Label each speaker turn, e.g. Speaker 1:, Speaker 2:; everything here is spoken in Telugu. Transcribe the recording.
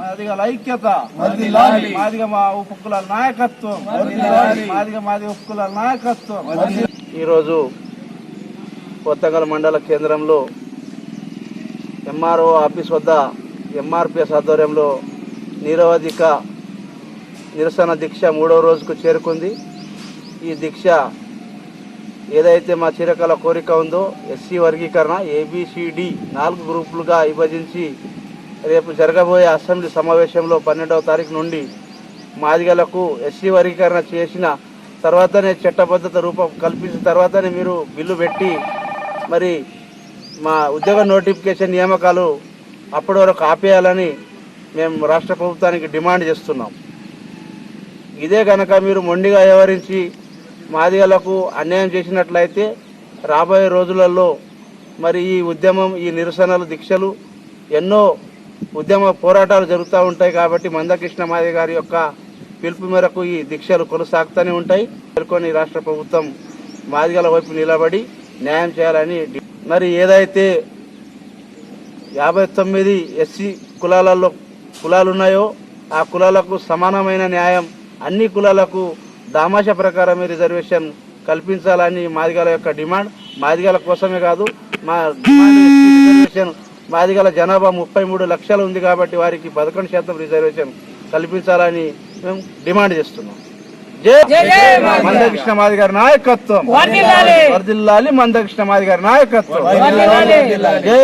Speaker 1: మాదిగల ఐక్యత. మాదిగ మా ఉపకుల నాయకత్వం. మాదిగ మాది ఉపకుల నాయకత్వం. ఈరోజు కొత్తగల మండల కేంద్రంలో ఎంఆర్ఓ ఆఫీస్ వద్ద ఎంఆర్పిఎస్ ఆధ్వర్యంలో నిరవధిక నిరసన దీక్ష మూడవ రోజుకు చేరుకుంది ఈ దీక్ష ఏదైతే మా చిరకాల కోరిక ఉందో ఎస్సీ వర్గీకరణ ఏబిసిడి నాలుగు గ్రూపులుగా విభజించి రేపు జరగబోయే అసెంబ్లీ సమావేశంలో పన్నెండవ తారీఖు నుండి మాదిగలకు ఎస్సీ వర్గీకరణ చేసిన తర్వాతనే చట్టబద్ధత రూపం కల్పించిన తర్వాతనే మీరు బిల్లు పెట్టి మరి మా ఉద్యోగ నోటిఫికేషన్ నియామకాలు అప్పటి వరకు ఆపేయాలని మేము రాష్ట్ర ప్రభుత్వానికి డిమాండ్ చేస్తున్నాం. ఇదే కనుక మీరు మొండిగా వ్యవహరించి మాదిగలకు అన్యాయం చేసినట్లయితే రాబోయే రోజులలో మరి ఈ ఉద్యమం ఈ నిరసనలు దీక్షలు ఎన్నో ఉద్యమ పోరాటాలు జరుగుతూ ఉంటాయి కాబట్టి మందకృష్ణ మాది గారి యొక్క పిలుపు మేరకు ఈ దీక్షలు కొనసాగుతూనే ఉంటాయి. పేర్కొని రాష్ట్ర ప్రభుత్వం మాదిగల వైపు నిలబడి న్యాయం చేయాలని డి- మరి ఏదైతే యాభై తొమ్మిది ఎస్సీ కులాలలో కులాలు ఉన్నాయో ఆ కులాలకు సమానమైన న్యాయం అన్ని కులాలకు దామాష ప్రకారమే రిజర్వేషన్ కల్పించాలని మాదిగల యొక్క డిమాండ్. మాదిగల కోసమే కాదు మా డిమాండ్ రిజర్వేషన్ రిజర్వేషన్ మాదిగల జనాభా ముప్పై మూడు లక్షలు ఉంది కాబట్టి వారికి పదకొండు శాతం రిజర్వేషన్ కల్పించాలని మేము డిమాండ్ చేస్తున్నాం. జై మందకృష్ణ మాది గారి నాయకత్వం. వర్దిల్లాలి మందకృష్ణ మాది గారి నాయకత్వం. జై